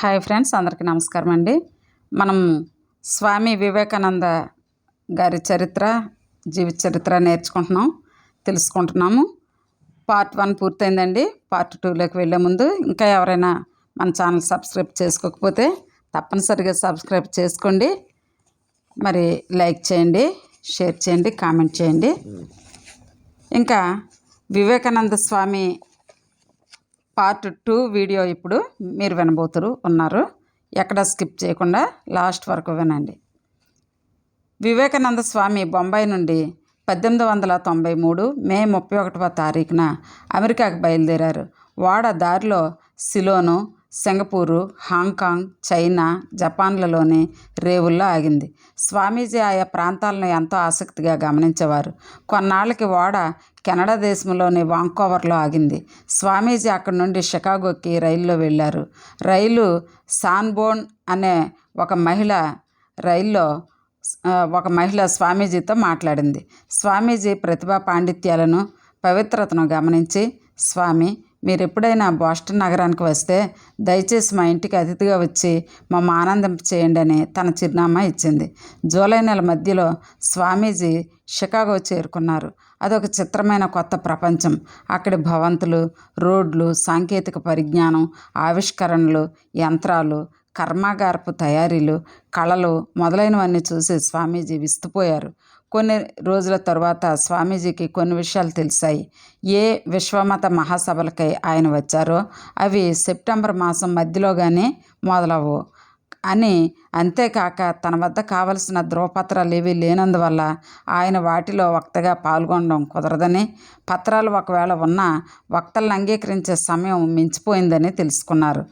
Hi friends అందరికీ నమస్కారం అండి. మనం స్వామి వివేకానంద గారి చరిత్ర జీవిత చరిత్ర నేర్చుకుంటున్నాం తెలుసుకుంటున్నాము. పార్ట్ వన్ పూర్తయిందండి. పార్ట్ టూలోకి వెళ్ళే ముందు ఇంకా ఎవరైనా మన ఛానల్ సబ్స్క్రైబ్ చేసుకోకపోతే తప్పనిసరిగా సబ్స్క్రైబ్ చేసుకోండి. మరి లైక్ చేయండి షేర్ చేయండి కామెంట్ చేయండి. ఇంకా Vivekananda Swami part two video ఇప్పుడు మీరు వినబోతురు ఉన్నారు. ఎక్కడ స్కిప్ చేయకుండా లాస్ట్ వరకు వినండి. వివేకానంద స్వామి బొంబాయి నుండి పద్దెనిమిది వందల తొంభై మూడు మే ముప్పై ఒకటవ తారీఖున అమెరికాకు బయలుదేరారు. వాడ దారిలో Ceylon Singapore Hong Kong China జపాన్లలోని రేవుల్లో ఆగింది. స్వామీజీ ఆయా ప్రాంతాలను ఎంతో ఆసక్తిగా గమనించేవారు. కొన్నాళ్ళకి ఓడ కెనడా దేశంలోని వాంకోవర్లో ఆగింది. స్వామీజీ అక్కడి నుండి షికాగోకి రైల్లో వెళ్ళారు. రైలు సాన్బోన్ అనే ఒక మహిళ రైల్లో ఒక మహిళ స్వామీజీతో మాట్లాడింది. స్వామీజీ ప్రతిభా పాండిత్యాలను పవిత్రతను గమనించి స్వామి మీరు ఎప్పుడైనా బోస్టన్ నగరానికి వస్తే దయచేసి మా ఇంటికి అతిథిగా వచ్చి మమ్మ ఆనందింప చేయండి అని తన చిరునామా ఇచ్చింది. జూలై నెల మధ్యలో స్వామీజీ షికాగో చేరుకున్నారు. అదొక చిత్రమైన కొత్త ప్రపంచం. అక్కడి భవంతులు రోడ్లు సాంకేతిక పరిజ్ఞానం ఆవిష్కరణలు యంత్రాలు కర్మాగారపు తయారీలు కళలు మొదలైనవన్నీ చూసి స్వామీజీ విస్తుపోయారు. కొన్ని రోజుల తర్వాత స్వామీజీకి కొన్ని విషయాలు తెలిసాయి. ఏ విశ్వమత మహాసభలకై ఆయన వచ్చారో అవి సెప్టెంబర్ మాసం మధ్యలోగానే మొదలవు. అని అంతేకాక తన వద్ద కావలసిన ధ్రువపత్రాలు ఏవి లేనందువల్ల ఆయన వాటిలో వక్తగా పాల్గొనడం కుదరదని పత్రాలు ఒకవేళ ఉన్నా వక్తలను అంగీకరించే సమయం మించిపోయిందని తెలుసుకున్నారు.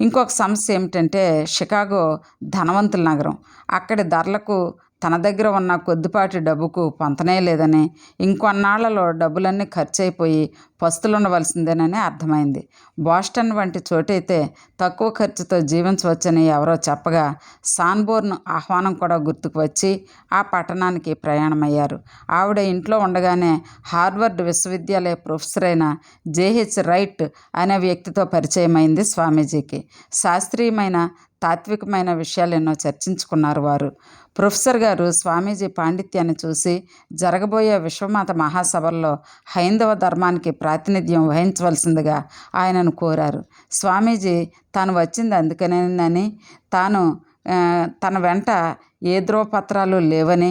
ఇంకొక సమస్య ఏమిటంటే షికాగో ధనవంతుల నగరం. అక్కడి ధరలకు తన దగ్గర ఉన్న కొద్దిపాటి డబ్బుకు పొంతనే లేదని ఇంకొన్నాళ్ళలో డబ్బులన్నీ ఖర్చయిపోయి పస్తులు ఉండవలసిందేనని అర్థమైంది. బోస్టన్ వంటి చోటైతే తక్కువ ఖర్చుతో జీవించవచ్చని ఎవరో చెప్పగా సాన్బోర్న్ ఆహ్వానం కూడా గుర్తుకు వచ్చి ఆ పట్టణానికి ప్రయాణమయ్యారు. ఆవిడ ఇంట్లో ఉండగానే హార్వర్డ్ విశ్వవిద్యాలయ ప్రొఫెసర్ అయిన జేహెచ్ రైట్ అనే వ్యక్తితో పరిచయమైంది స్వామీజీకి. శాస్త్రీయమైన తాత్వికమైన విషయాలు ఎన్నో చర్చించుకున్నారు వారు. ప్రొఫెసర్ గారు స్వామీజీ పాండిత్యాన్ని చూసి జరగబోయే విశ్వమాత మహాసభల్లో హైందవ ధర్మానికి ప్రాతినిధ్యం వహించవలసిందిగా ఆయనను కోరారు. స్వామీజీ తాను వచ్చింది అందుకనేనని తాను తన వెంట ఏ ధ్రువపత్రాలు లేవని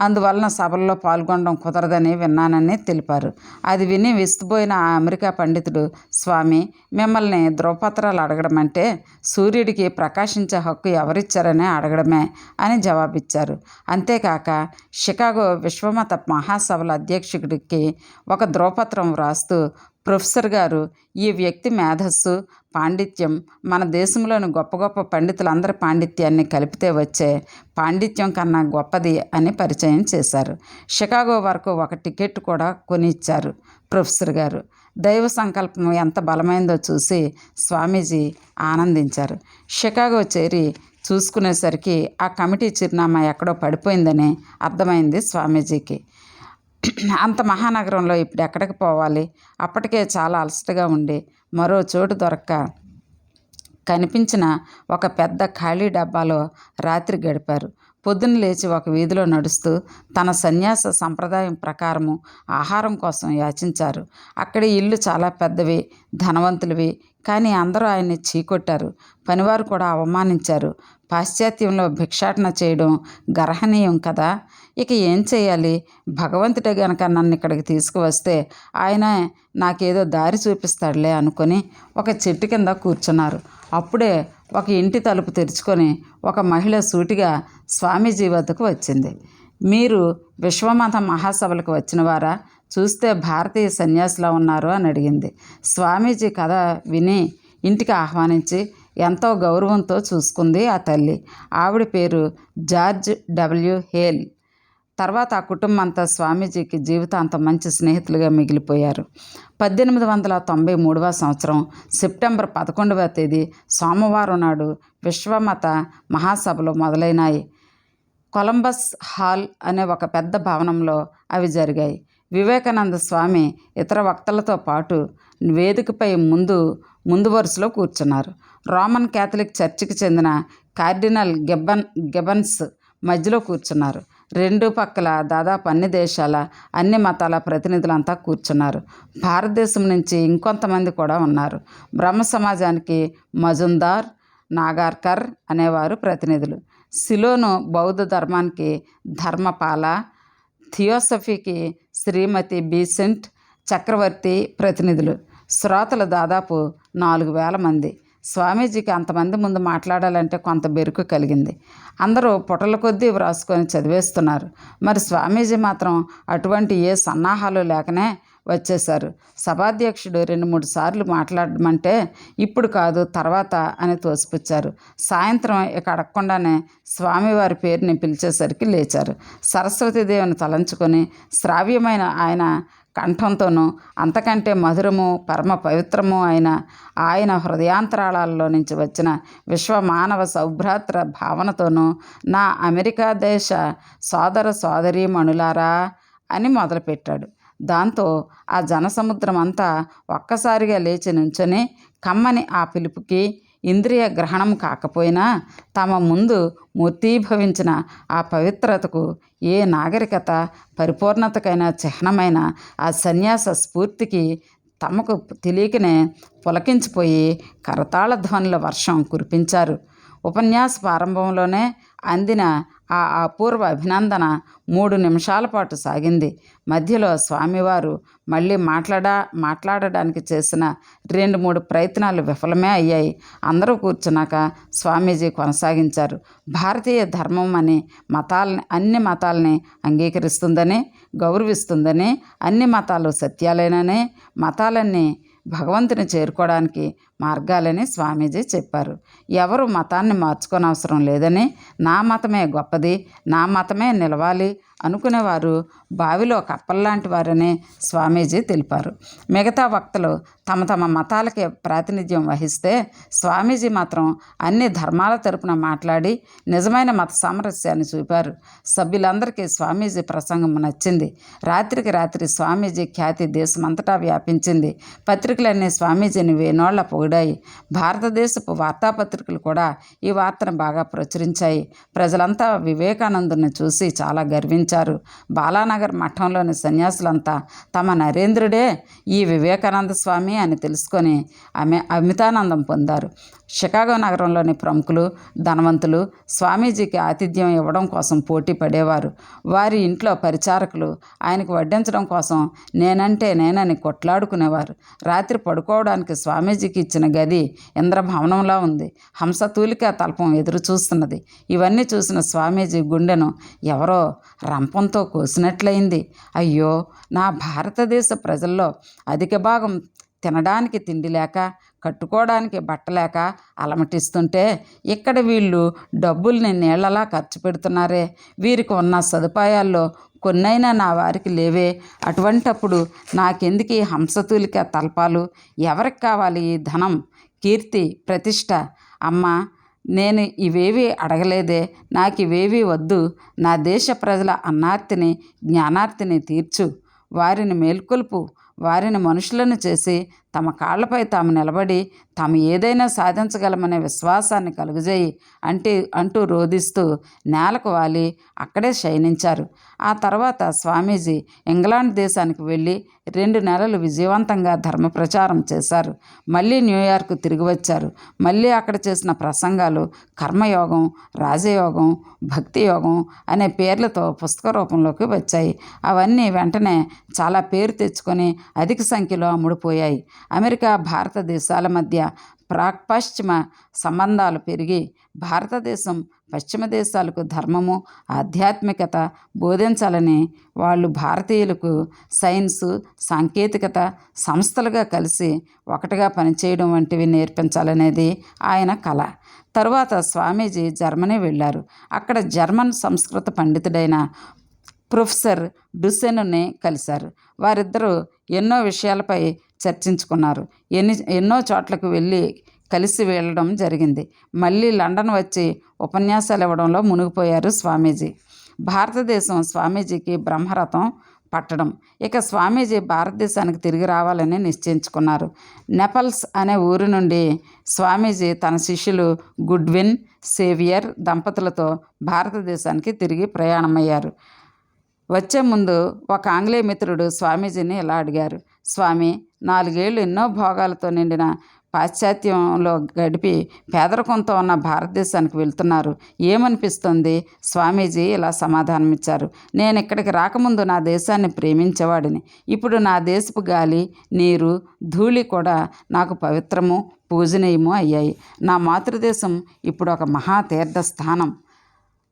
అందువలన సభల్లో పాల్గొనడం కుదరదని విన్నానని తెలిపారు. అది విని విస్తుపోయిన ఆ అమెరికా పండితుడు స్వామి మిమ్మల్ని ధ్రువపత్రాలు అడగడం అంటే సూర్యుడికి ప్రకాశించే హక్కు ఎవరిచ్చారని అడగడమే అని జవాబిచ్చారు. అంతేకాక షికాగో విశ్వమత మహాసభల అధ్యక్షుడికి ఒక ధ్రువపత్రం వ్రాస్తూ ప్రొఫెసర్ గారు ఈ వ్యక్తి మేధస్సు పాండిత్యం మన దేశంలోని గొప్ప గొప్ప పండితులందరి పాండిత్యాన్ని కలిపితే వచ్చే పాండిత్యం కన్నా గొప్పది అని పరిచయం చేశారు. షికాగో వరకు ఒక టికెట్ కూడా కొని ఇచ్చారు ప్రొఫెసర్ గారు. దైవ సంకల్పం ఎంత బలమైందో చూసి స్వామీజీ ఆనందించారు. షికాగో చేరి చూసుకునేసరికి ఆ కమిటీ చిరునామా ఎక్కడో పడిపోయిందని అర్థమైంది స్వామీజీకి. అంత మహానగరంలో ఇప్పుడు ఎక్కడికి పోవాలి? అప్పటికే చాలా అలసటగా ఉండి మరో చోటు దొరక్క కనిపించిన ఒక పెద్ద ఖాళీ డబ్బాలో రాత్రి గడిపారు. పొద్దున్న లేచి ఒక వీధిలో నడుస్తూ తన సన్యాస సంప్రదాయం ప్రకారము ఆహారం కోసం యాచించారు. అక్కడి ఇల్లు చాలా పెద్దవి ధనవంతులవి కానీ అందరూ ఆయన్ని చీకొట్టారు. పనివారు కూడా అవమానించారు. పాశ్చాత్యంలో భిక్షాటన చేయడం గర్హనీయం కదా? ఇక ఏం చేయాలి? భగవంతుడే గనక నన్ను ఇక్కడికి తీసుకువస్తే ఆయన నాకేదో దారి చూపిస్తాడులే అనుకొని ఒక చెట్టు కింద కూర్చున్నారు. అప్పుడే ఒక ఇంటి తలుపు తెరుచుకొని ఒక మహిళ సూటిగా స్వామీజీ వద్దకు వచ్చింది. మీరు విశ్వమత మహాసభలకు వచ్చిన వారా చూస్తే భారతీయ సన్యాసిలా ఉన్నారు అని అడిగింది. స్వామీజీ కథ విని ఇంటికి ఆహ్వానించి ఎంతో గౌరవంతో చూసుకుంది ఆ తల్లి. ఆవిడ పేరు జార్జ్ డబ్ల్యూ హేల్. తర్వాత ఆ కుటుంబం అంతా స్వామీజీకి జీవితాంతం మంచి స్నేహితులుగా మిగిలిపోయారు. పద్దెనిమిది వందల తొంభై మూడవ సంవత్సరం సెప్టెంబర్ పదకొండవ తేదీ సోమవారం నాడు విశ్వమత మహాసభలు మొదలైనాయి. కొలంబస్ హాల్ అనే ఒక పెద్ద భవనంలో అవి జరిగాయి. వివేకానంద స్వామి ఇతర వక్తలతో పాటు వేదికపై ముందు ముందు వరుసలో కూర్చున్నారు. రోమన్ క్యాథలిక్ చర్చికి చెందిన కార్డినల్ గెబ్బన్ గెబన్స్ మధ్యలో కూర్చున్నారు. రెండు పక్కల దాదాపు అన్ని దేశాల అన్ని మతాల ప్రతినిధులంతా కూర్చున్నారు. భారతదేశం నుంచి ఇంకొంతమంది కూడా ఉన్నారు. బ్రహ్మ సమాజానికి మజుందార్ నాగార్కర్ అనేవారు ప్రతినిధులు. సిలోను బౌద్ధ ధర్మానికి ధర్మపాల థియోసఫీకి శ్రీమతి బీసెంట్ చక్రవర్తి ప్రతినిధులు. శ్రోతలు దాదాపు నాలుగు వేల మంది. స్వామీజీకి అంతమంది ముందు మాట్లాడాలంటే కొంత బెరుకు కలిగింది. అందరూ పుటల కొద్దీ వ్రాసుకొని చదివేస్తున్నారు. మరి స్వామీజీ మాత్రం అటువంటి ఏ సన్నాహాలు లేకనే వచ్చేశారు. సభాధ్యక్షుడు రెండు మూడు సార్లు మాట్లాడమంటే ఇప్పుడు కాదు తర్వాత అని తోసిపుచ్చారు. సాయంత్రం ఇక అడగకుండానే స్వామివారి పేరుని పిలిచేసరికి లేచారు. సరస్వతీదేవిని తలంచుకొని శ్రావ్యమైన ఆయన కంఠంతోనూ అంతకంటే మధురము పరమ పవిత్రము అయిన ఆయన హృదయాంతరాళాల్లో నుంచి వచ్చిన విశ్వ మానవ సౌభ్రాత్ర భావనతోనూ నా అమెరికా దేశ సోదర సోదరీమణులారా అని మొదలుపెట్టాడు. దాంతో ఆ జనసముద్రం అంతా ఒక్కసారిగా లేచి నుంచొని కమ్మని ఆ పిలుపుకి ఇంద్రియ గ్రహణం కాకపోయినా తమ ముందు మూర్తీభవించిన ఆ పవిత్రతకు ఏ నాగరికత పరిపూర్ణతకైన చిహ్నమైన ఆ సన్యాస స్ఫూర్తికి తమకు తెలియకనే పులకించిపోయి కరతాళ ధ్వనుల వర్షం కురిపించారు. ఉపన్యాస ప్రారంభంలోనే అందిన ఆ అపూర్వ అభినందన మూడు నిమిషాల పాటు సాగింది. మధ్యలో స్వామివారు మళ్ళీ మాట్లాడా మాట్లాడడానికి చేసిన రెండు మూడు ప్రయత్నాలు విఫలమే అయ్యాయి. అందరూ కూర్చున్నాక స్వామీజీ కొనసాగించారు. భారతీయ ధర్మం అని మతాలని అన్ని మతాలని అంగీకరిస్తుందని గౌరవిస్తుందని అన్ని మతాలు సత్యాలేనని మతాలన్నీ భగవంతుని చేరుకోవడానికి మార్గాలని స్వామీజీ చెప్పారు. ఎవరు మతాన్ని మార్చుకోనవసరం లేదని నా మతమే గొప్పది నా మతమే నిలవాలి అనుకునేవారు. బావిలో కప్పల్లాంటి వారని స్వామీజీ తెలిపారు. మిగతా వక్తలు తమ తమ మతాలకి ప్రాతినిధ్యం వహిస్తే స్వామీజీ మాత్రం అన్ని ధర్మాల తరపున మాట్లాడి నిజమైన మత సామరస్యాన్ని చూపారు. సభ్యులందరికీ స్వామీజీ ప్రసంగం నచ్చింది. రాత్రికి రాత్రి స్వామీజీ ఖ్యాతి దేశమంతటా వ్యాపించింది. పత్రికలన్నీ స్వామీజీని వేనోళ్ళ పొగిడాయి. భారతదేశపు వార్తాపత్రికలు కూడా ఈ వార్తను బాగా ప్రచురించాయి. ప్రజలంతా వివేకానందుని చూసి చాలా గర్వించారు. బాలానగర్ మఠంలోని సన్యాసులంతా తమ నరేంద్రుడే ఈ వివేకానంద స్వామి అని తెలుసుకొని ఆమె అమితానందం పొందారు. షికాగో నగరంలోని ప్రముఖులు ధనవంతులు స్వామీజీకి ఆతిథ్యం ఇవ్వడం కోసం పోటీ పడేవారు. వారి ఇంట్లో పరిచారకులు ఆయనకు వడ్డించడం కోసం నేనంటే నేనని కొట్లాడుకునేవారు. రాత్రి పడుకోవడానికి స్వామీజీకి ఇచ్చిన గది ఇంద్రభవనంలా ఉంది. హంసతూలిక తల్పం ఎదురు చూస్తున్నది. ఇవన్నీ చూసిన స్వామీజీ గుండెను ఎవరో రంపంతో కోసినట్లయింది. అయ్యో నా భారతదేశ ప్రజల్లో అధిక భాగం తినడానికి తిండి లేక కట్టుకోవడానికి బట్టలేక అలమటిస్తుంటే ఇక్కడ వీళ్ళు డబ్బుల్ని నీళ్ళలా ఖర్చు పెడుతున్నారే. వీరికి ఉన్న సదుపాయాల్లో కొన్నైనా నా వారికి లేవే. అటువంటప్పుడు నాకెందుకు ఈ హంసతూలిక తల్పాలు? ఎవరికి కావాలి ఈ ధనం? కీర్తి ప్రతిష్ట అమ్మ నేను ఇవేవి అడగలేదే. నాకు ఇవేవి వద్దు. నా దేశ ప్రజల అన్నార్తిని జ్ఞానార్తిని తీర్చు. వారిని మేల్కొల్పు. వారిని మనుషులను చేసి తమ కాళ్ళపై తాము నిలబడి తాము ఏదైనా సాధించగలమనే విశ్వాసాన్ని కలుగజేయి అంటే అంటూ రోధిస్తూ నేలకు వాలి అక్కడే శయనించారు. ఆ తర్వాత స్వామీజీ ఇంగ్లాండ్ దేశానికి వెళ్ళి రెండు నెలలు విజయవంతంగా ధర్మ ప్రచారం చేశారు. మళ్ళీ న్యూయార్క్ తిరిగి వచ్చారు. మళ్ళీ అక్కడ చేసిన ప్రసంగాలు కర్మయోగం రాజయోగం భక్తి యోగం అనే పేర్లతో పుస్తక రూపంలోకి వచ్చాయి. అవన్నీ వెంటనే చాలా పేరు తెచ్చుకొని అధిక సంఖ్యలో అమ్ముడుపోయాయి. అమెరికా భారతదేశాల మధ్య ప్రాక్పశ్చిమ సంబంధాలు పెరిగి భారతదేశం పశ్చిమ దేశాలకు ధర్మము ఆధ్యాత్మికత బోధించాలని వాళ్ళు భారతీయులకు సైన్సు సాంకేతికత సంస్థలుగా కలిసి ఒకటిగా పనిచేయడం వంటివి నేర్పించాలనేది ఆయన కళ తరువాత స్వామీజీ జర్మనీ వెళ్ళారు. అక్కడ జర్మన్ సంస్కృత పండితుడైన ప్రొఫెసర్ డుసెన్ని కలిశారు. వారిద్దరూ ఎన్నో విషయాలపై చర్చించుకున్నారు. ఎన్ని ఎన్నో చోట్లకు వెళ్ళి కలిసి వెళ్ళడం జరిగింది. మళ్ళీ లండన్ వచ్చి ఉపన్యాసాలు ఇవ్వడంలో మునిగిపోయారు స్వామీజీ. భారతదేశం స్వామీజీకి బ్రహ్మరథం పట్టడం. ఇక స్వామీజీ భారతదేశానికి తిరిగి రావాలని నిశ్చయించుకున్నారు. నెపల్స్ అనే ఊరి నుండి స్వామీజీ తన శిష్యులు గుడ్విన్ సేవియర్ దంపతులతో భారతదేశానికి తిరిగి ప్రయాణమయ్యారు. వచ్చే ముందు ఒక ఆంగ్లేయ మిత్రుడు స్వామీజీని ఇలా అడిగారు. స్వామి నాలుగేళ్ళు ఎన్నో భోగాలతో నిండిన పాశ్చాత్యంలో గడిపి పేదరికంతో ఉన్న భారతదేశానికి వెళ్తున్నారు. ఏమనిపిస్తుంది? స్వామీజీ ఇలా సమాధానమిచ్చారు. నేను ఇక్కడికి రాకముందు నా దేశాన్ని ప్రేమించేవాడిని. ఇప్పుడు నా దేశపు గాలి నీరు ధూళి కూడా నాకు పవిత్రము పూజనీయము అయ్యాయి. నా మాతృదేశం ఇప్పుడు ఒక మహా తీర్థ స్థానం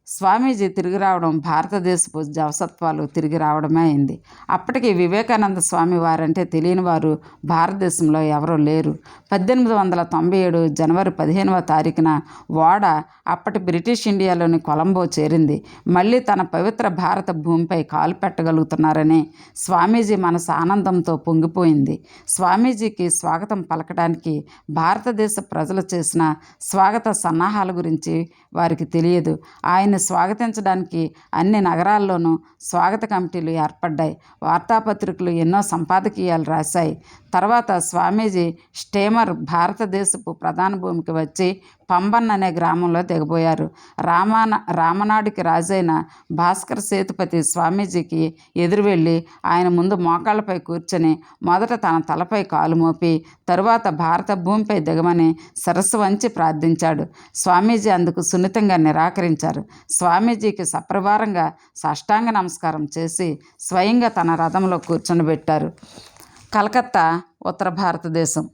స్వామీజీ తిరిగి రావడం భారతదేశపు జవసత్వాలు తిరిగి రావడమే అయింది. అప్పటికి వివేకానంద స్వామి వారంటే తెలియని వారు భారతదేశంలో ఎవరూ లేరు. పద్దెనిమిది వందల తొంభై ఏడు జనవరి పదిహేనవ తారీఖున ఓడ అప్పటి బ్రిటిష్ ఇండియాలోని కొలంబో చేరింది. మళ్ళీ తన పవిత్ర భారత భూమిపై కాలు పెట్టగలుగుతున్నారని స్వామీజీ మనసు ఆనందంతో పొంగిపోయింది. స్వామీజీకి స్వాగతం పలకడానికి భారతదేశ ప్రజలు చేసిన స్వాగత సన్నాహాల గురించి వారికి తెలియదు. ఆయన ఆయన్ని స్వాగతించడానికి అన్ని నగరాల్లోనూ స్వాగత కమిటీలు ఏర్పడ్డాయి. వార్తాపత్రికలు ఎన్నో సంపాదకీయాలు రాశాయి. తర్వాత స్వామీజీ స్టేమర్ భారతదేశపు ప్రధాన భూమికి వచ్చి పంబన్ అనే గ్రామంలో దిగబోయారు రామాన రామనాడికి రాజైన భాస్కర్ సేతుపతి స్వామీజీకి ఎదురు వెళ్ళి ఆయన ముందు మోకాళ్ళపై కూర్చొని మొదట తన తలపై కాలు మోపి తరువాత భారత భూమిపై దిగమని సరస్సు వంచి ప్రార్థించాడు. స్వామీజీ అందుకు సున్నితంగా నిరాకరించారు. స్వామీజీకి సప్రభారంగా సాష్టాంగ నమస్కారం చేసి స్వయంగా తన రథంలో కూర్చొనిబెట్టారు కలకత్తా ఉత్తర భారతదేశం.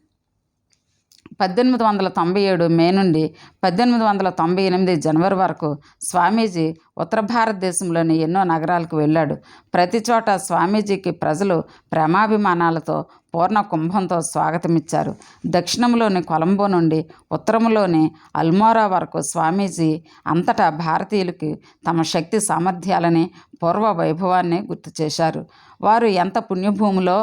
పద్దెనిమిది వందల తొంభై ఏడు మే నుండి పద్దెనిమిది వందల తొంభై ఎనిమిది జనవరి వరకు స్వామీజీ ఉత్తర భారతదేశంలోని ఎన్నో నగరాలకు వెళ్ళాడు. ప్రతి చోట స్వామీజీకి ప్రజలు ప్రేమాభిమానాలతో పూర్ణ కుంభంతో స్వాగతమిచ్చారు. దక్షిణంలోని కొలంబో నుండి ఉత్తరంలోని అల్మోరా వరకు స్వామీజీ అంతటా భారతీయులకి తమ శక్తి సామర్థ్యాలని పూర్వ వైభవాన్ని గుర్తు చేశారు వారు ఎంత పుణ్యభూమిలో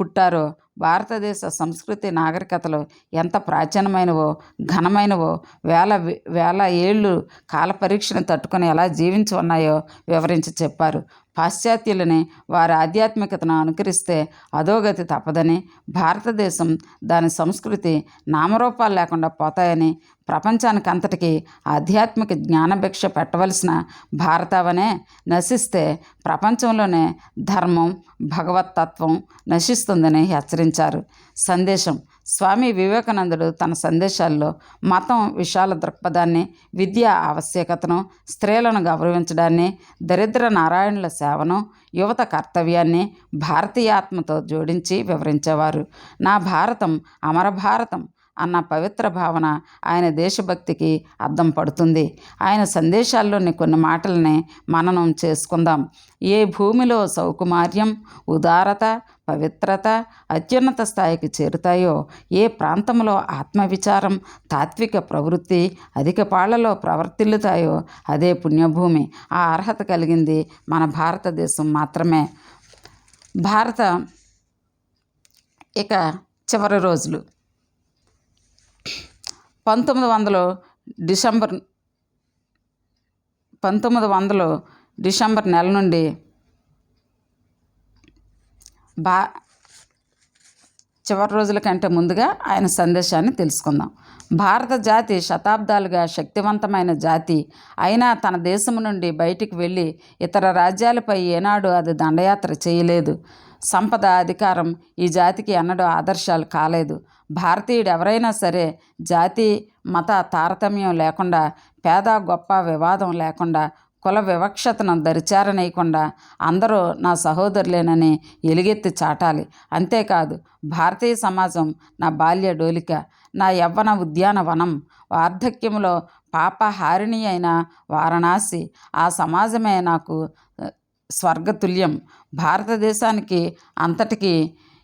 పుట్టారో భారతదేశ సంస్కృతి నాగరికతలు ఎంత ప్రాచీనమైనవో ఘనమైనవో వేల వేల ఏళ్ళు కాలపరీక్షను తట్టుకొని ఎలా జీవించి ఉన్నాయో వివరించి చెప్పారు. పాశ్చాత్యులని వారి ఆధ్యాత్మికతను అనుకరిస్తే అధోగతి తప్పదని భారతదేశం దాని సంస్కృతి నామరూపాలు లేకుండా పోతాయని ప్రపంచానికంతటికీ ఆధ్యాత్మిక జ్ఞానభిక్ష పెట్టవలసిన భారతావనే నశిస్తే ప్రపంచంలోనే ధర్మం భగవతత్వం నశిస్తుందని హెచ్చరించారు. సందేశం స్వామి వివేకానందుడు తన సందేశాల్లో మతం విశాల దృక్పథాన్ని విద్య ఆవశ్యకతను స్త్రీలను గౌరవించడాన్ని దరిద్ర నారాయణుల సేవను యువత కర్తవ్యాన్ని భారతీయాత్మతో జోడించి వివరించేవారు. నా భారతం అమర భారతం అన్న పవిత్ర భావన ఆయన దేశభక్తికి అద్దం పడుతుంది. ఆయన సందేశాల్లోని కొన్ని మాటల్ని మననం చేసుకుందాం. ఏ భూమిలో సౌకుమార్యం ఉదారత పవిత్రత అత్యున్నత స్థాయికి చేరుతాయో ఏ ప్రాంతంలో ఆత్మవిచారం తాత్విక ప్రవృత్తి అధిక పాళ్ళలో ప్రవర్తిల్లుతాయో అదే పుణ్యభూమి. ఆ అర్హత కలిగింది మన భారతదేశం మాత్రమే. భారత ఇక చివరి రోజులు. పంతొమ్మిది వందలు డిసెంబర్ పంతొమ్మిది వందలు డిసెంబర్ నెల నుండి బా చివరి రోజుల కంటే ముందుగా ఆయన సందేశాన్ని తెలుసుకుందాం. భారత జాతి శతాబ్దాలుగా శక్తివంతమైన జాతి. అయినా తన దేశం నుండి బయటికి వెళ్ళి ఇతర రాజ్యాలపై ఏనాడు అది దండయాత్ర చేయలేదు. సంపద అధికారం ఈ జాతికి ఎన్నడూ ఆదర్శాలు కాలేదు. భారతీయుడు ఎవరైనా సరే జాతి మత తారతమ్యం లేకుండా పేద గొప్ప వివాదం లేకుండా కుల వివక్షతను దరిచారనేయకుండా అందరూ నా సహోదరులేనని ఎలుగెత్తి చాటాలి. అంతేకాదు భారతీయ సమాజం నా బాల్య డోలిక నా యవ్వన ఉద్యానవనం వార్ధక్యంలో పాపహారిణి అయిన వారణాసి ఆ సమాజమే నాకు స్వర్గతుల్యం. భారతదేశానికి అంతటికీ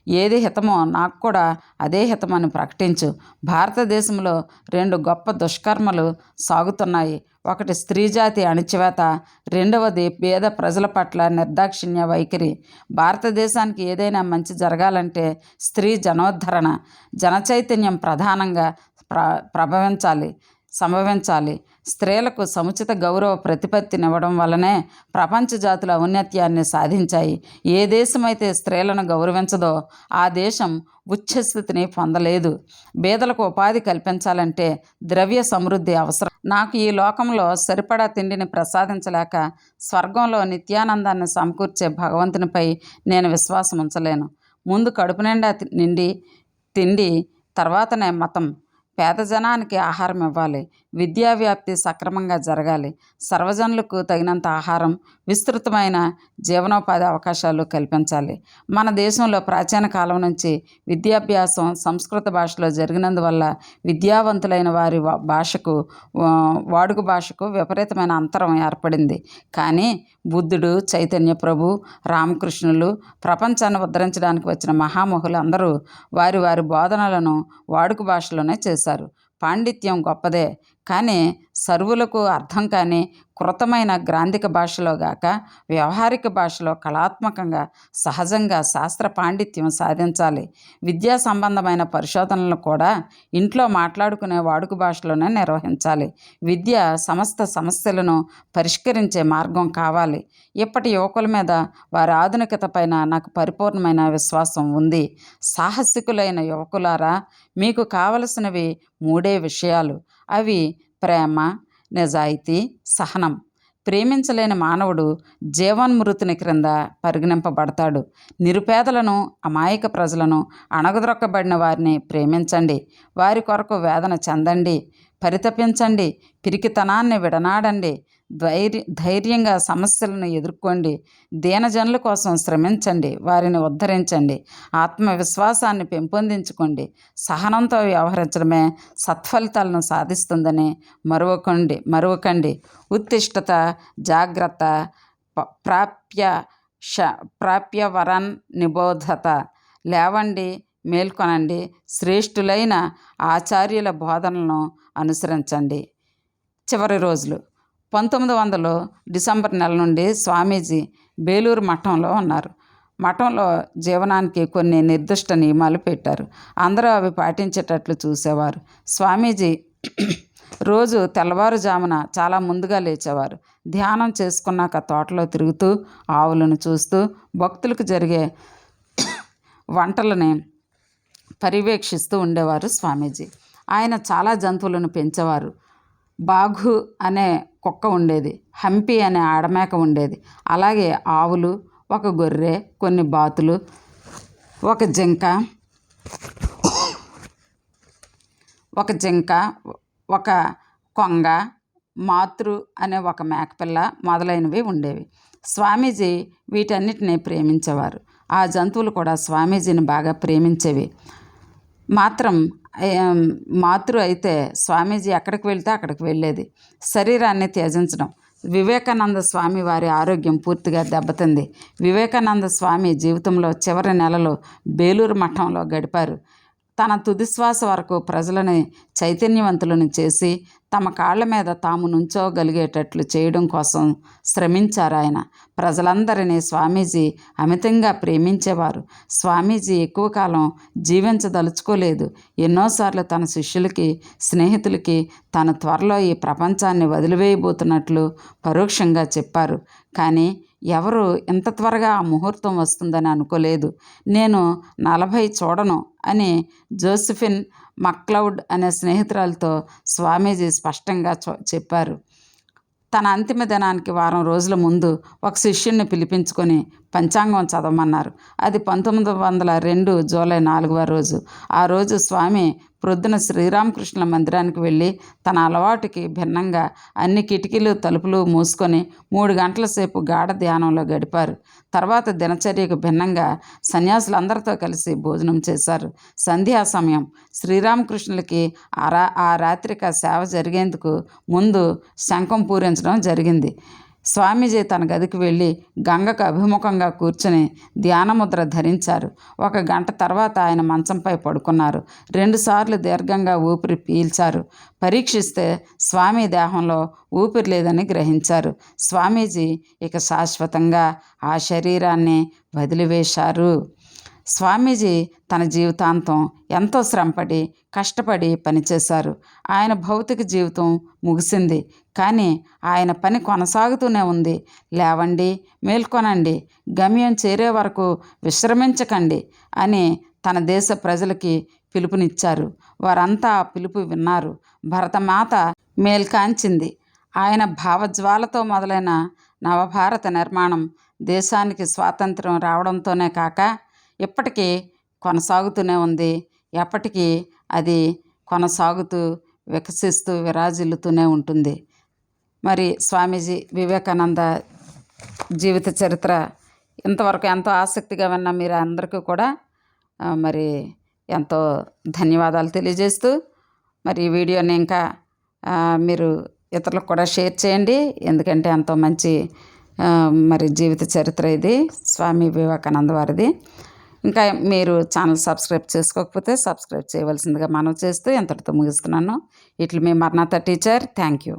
ఏది హితమో నాకు కూడా అదే హితమని ప్రకటించు. భారతదేశంలో రెండు గొప్ప దుష్కర్మలు సాగుతున్నాయి. ఒకటి స్త్రీ జాతి అణిచివేత రెండవది పేద ప్రజల పట్ల నిర్దాక్షిణ్య వైఖరి. భారతదేశానికి ఏదైనా మంచి జరగాలంటే స్త్రీ జనోద్ధరణ జనచైతన్యం ప్రధానంగా ప్ర ప్రభవించాలి. సంభవించాలి. స్త్రీలకు సముచిత గౌరవ ప్రతిపత్తినివ్వడం వల్లనే ప్రపంచ జాతుల ఔన్నత్యాన్ని సాధించాయి. ఏ దేశమైతే స్త్రీలను గౌరవించదో ఆ దేశం ఉచ్ఛస్థితిని పొందలేదు. బీదలకు ఉపాధి కల్పించాలంటే ద్రవ్య సమృద్ధి అవసరం. నాకు ఈ లోకంలో సరిపడా తిండిని ప్రసాదించలేక స్వర్గంలో నిత్యానందాన్ని సమకూర్చే భగవంతునిపై నేను విశ్వాసం ఉంచలేను ముందు కడుపు నిండా నిండి తిండి తర్వాతనే మతం. పేద జనానికి ఆహారం ఇవ్వాలి. విద్యా వ్యాప్తి సక్రమంగా జరగాలి. సర్వజనులకు తగినంత ఆహారం విస్తృతమైన జీవనోపాధి అవకాశాలు కల్పించాలి. మన దేశంలో ప్రాచీన కాలం నుంచి విద్యాభ్యాసం సంస్కృత భాషలో జరిగినందువల్ల విద్యావంతులైన వారి భాషకు వాడుక భాషకు విపరీతమైన అంతరం ఏర్పడింది. కానీ బుద్ధుడు చైతన్య ప్రభు రామకృష్ణులు ప్రపంచాన్ని ఉద్ధరించడానికి వచ్చిన మహామహులు అందరూ వారి వారి బోధనలను వాడుక భాషలోనే చేశారు. పాండిత్యం గొప్పదే. కానీ సర్వులకు అర్థం కాని కృతమైన గ్రాంధిక భాషలో గాక వ్యవహారిక భాషలో కళాత్మకంగా సహజంగా శాస్త్ర పాండిత్యం సాధించాలి. విద్యా సంబంధమైన పరిశోధనలు కూడా ఇంట్లో మాట్లాడుకునే వాడుక భాషలోనే నిర్వహించాలి. విద్య సమస్త సమస్యలను పరిష్కరించే మార్గం కావాలి. ఇప్పటి యువకుల మీద వారి ఆధునికత పైన నాకు పరిపూర్ణమైన విశ్వాసం ఉంది. సాహసికులైన యువకులారా మీకు కావలసినవి మూడే విషయాలు. అవి ప్రేమ నిజాయితీ సహనం. ప్రేమించలేని మానవుడు జీవన్మృతుని క్రింద పరిగణింపబడతాడు. నిరుపేదలను అమాయక ప్రజలను అణగద్రొక్కబడిన వారిని ప్రేమించండి. వారి కొరకు వేదన చెందండి. పరితపించండి. పిరికితనాన్ని విడనాడండి. ధైర్య ధైర్యంగా సమస్యలను ఎదుర్కోండి. దీనజనుల కోసం శ్రమించండి. వారిని ఉద్ధరించండి. ఆత్మవిశ్వాసాన్ని పెంపొందించుకోండి. సహనంతో వ్యవహరించడమే సత్ఫలితాలను సాధిస్తుందని మరువకండి మరువకండి. ఉత్తిష్టత జాగ్రత్త ప్రాప్య ష ప్రాప్య వరన్ నిబోధత. లేవండి మేల్కొనండి. శ్రేష్ఠులైన ఆచార్యుల బోధనలను అనుసరించండి. చివరి రోజులు. పంతొమ్మిది వందలు డిసెంబర్ నెల నుండి స్వామీజీ బేలూరు మఠంలో ఉన్నారు. మఠంలో జీవనానికి కొన్ని నిర్దిష్ట నియమాలు పెట్టారు. అందరూ అవి పాటించేటట్లు చూసేవారు. స్వామీజీ రోజు తెల్లవారుజామున చాలా ముందుగా లేచేవారు. ధ్యానం చేసుకున్నాక తోటలో తిరుగుతూ ఆవులను చూస్తూ భక్తులకు జరిగే వంటలని పర్యవేక్షిస్తూ ఉండేవారు స్వామీజీ. ఆయన చాలా జంతువులను పెంచేవారు. బాఘు అనే కుక్క ఉండేది. హంపి అనే ఆడమేక ఉండేది. అలాగే ఆవులు ఒక గొర్రె కొన్ని బాతులు ఒక జింక ఒక జింక ఒక కొంగ మాతృ అనే ఒక మేకపిల్ల మొదలైనవి ఉండేవి. స్వామీజీ వీటన్నిటిని ప్రేమించేవారు. ఆ జంతువులు కూడా స్వామీజీని బాగా ప్రేమించేవి. మాత్రం మాతృ అయితే స్వామీజీ ఎక్కడికి వెళ్తే అక్కడికి వెళ్ళేది. శరీరాన్ని త్యజించడం. వివేకానంద స్వామి వారి ఆరోగ్యం పూర్తిగా దెబ్బతింది. వివేకానంద స్వామి జీవితంలో చివరి నెలలో బేలూరు మఠంలో గడిపారు. తన తుదిశ్వాస వరకు ప్రజలని చైతన్యవంతులను చేసి తమ కాళ్ళ మీద తాము నుంచోగలిగేటట్లు చేయడం కోసం శ్రమించారు ఆయన. ప్రజలందరినీ స్వామీజీ అమితంగా ప్రేమించేవారు. స్వామీజీ ఎక్కువ కాలం జీవించదలుచుకోలేదు. ఎన్నోసార్లు తన శిష్యులకి స్నేహితులకి తన త్వరలో ఈ ప్రపంచాన్ని వదిలివేయబోతున్నట్లు పరోక్షంగా చెప్పారు. కానీ ఎవరు ఇంత త్వరగా ఆ ముహూర్తం వస్తుందని అనుకోలేదు. నేను నలభై చూడను అని జోసిఫిన్ మక్లౌడ్ అనే స్నేహితురాలతో స్వామీజీ స్పష్టంగా చెప్పారు. తన అంతిమ దినానికి వారం రోజుల ముందు ఒక శిష్యుణ్ణి పిలిపించుకొని పంచాంగం చదవమన్నారు. అది పంతొమ్మిది వందల రెండు జూలై నాలుగవ రోజు. ఆ రోజు స్వామి ప్రొద్దున శ్రీరామకృష్ణుల మందిరానికి వెళ్ళి తన అలవాటుకి భిన్నంగా అన్ని కిటికీలు తలుపులు మూసుకొని మూడు గంటల సేపు గాఢ ధ్యానంలో గడిపారు. తర్వాత దినచర్యకు భిన్నంగా సన్యాసులందరితో కలిసి భోజనం చేశారు. సంధ్యా సమయం. శ్రీరామకృష్ణులకి ఆ రా ఆ రాత్రిక సేవ జరిగేందుకు ముందు శంఖం పూరించడం జరిగింది. స్వామీజీ తన గదికి వెళ్ళి గంగకు అభిముఖంగా కూర్చుని ధ్యానముద్ర ధరించారు. ఒక గంట తర్వాత ఆయన మంచంపై పడుకున్నారు. రెండుసార్లు దీర్ఘంగా ఊపిరి పీల్చారు. పరీక్షిస్తే స్వామి దేహంలో ఊపిరి లేదని గ్రహించారు. స్వామీజీ ఇక శాశ్వతంగా ఆ శరీరాన్ని వదిలివేశారు. స్వామీజీ తన జీవితాంతం ఎంతో శ్రమపడి కష్టపడి పనిచేశారు ఆయన భౌతిక జీవితం ముగిసింది. కానీ ఆయన పని కొనసాగుతూనే ఉంది. లేవండి మేల్కొనండి గమ్యం చేరే వరకు విశ్రమించకండి అని తన దేశ ప్రజలకి పిలుపునిచ్చారు. వారంతా ఆ పిలుపు విన్నారు. భరతమాత మేల్కాంచింది. ఆయన భావజ్వాలతో మొదలైన నవభారత నిర్మాణం దేశానికి స్వాతంత్రం రావడంతోనే కాక ఇప్పటికీ కొనసాగుతూనే ఉంది. ఎప్పటికీ అది కొనసాగుతూ వికసిస్తూ విరాజిల్లుతూనే ఉంటుంది. మరి స్వామీజీ వివేకానంద జీవిత చరిత్ర ఇంతవరకు ఎంతో ఆసక్తిగా విన్న మీరు అందరికీ కూడా మరి ఎంతో ధన్యవాదాలు తెలియజేస్తూ మరి ఈ వీడియోని ఇంకా మీరు ఇతరులకు కూడా షేర్ చేయండి. ఎందుకంటే ఎంతో మంచి మరి జీవిత చరిత్ర ఇది. స్వామి వివేకానంద వారిది. ఇంకా మీరు ఛానల్ సబ్స్క్రైబ్ చేసుకోకపోతే సబ్స్క్రైబ్ చేయవలసిందిగా మనం చేస్తూ ఎంతటితో ముగిస్తున్నాను ఇట్లు మీ మర్నాథ టీచర్. Thank you.